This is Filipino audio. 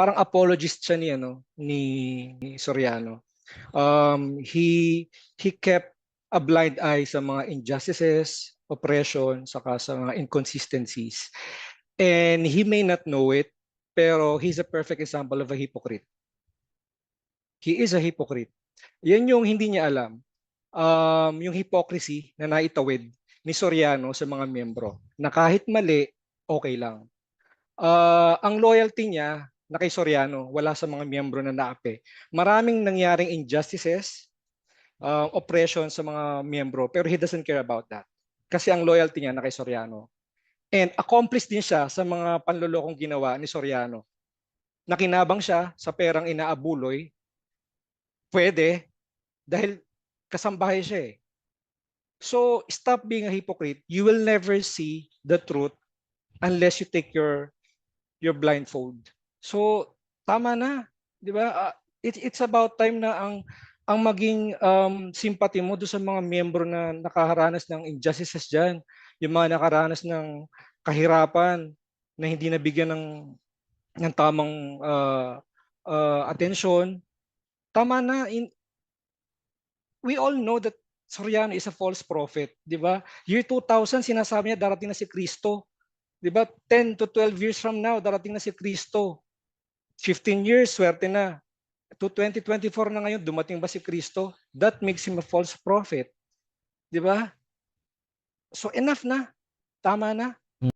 parang apologist siya ni ano ni, Soriano. Um, he he kept a blind eye sa mga injustices, oppression, saka sa mga inconsistencies. And he may not know it, pero he's a perfect example of a hypocrite. He is a hypocrite. Yan yung hindi niya alam. Um, yung hypocrisy na naitawid ni Soriano sa mga miyembro na kahit mali, okay lang. Uh, ang loyalty niya na kay Soriano, wala sa mga miyembro na naapi. Maraming nangyaring injustices, uh, oppression sa mga miyembro, pero he doesn't care about that. Kasi ang loyalty niya na kay Soriano. And accomplice din siya sa mga panlolokong ginawa ni Soriano. Nakinabang siya sa perang inaabuloy, pwede, dahil kasambahay siya eh. So, stop being a hypocrite. You will never see the truth unless you take your your blindfold. So, tama na, 'di ba? Uh, it, it's about time na ang ang maging um, sympathy mo do sa mga miyembro na nakaharanas ng injustices diyan, yung mga nakaranas ng kahirapan na hindi nabigyan ng ng tamang uh, uh, atensyon. Tama na in, we all know that Soriano is a false prophet, 'di ba? Year 2000 sinasabi niya darating na si Kristo. 'Di ba? 10 to 12 years from now darating na si Kristo. 15 years swerte na. To 2024 na ngayon dumating ba si Kristo? That makes him a false prophet. 'Di ba? So enough na. Tama na.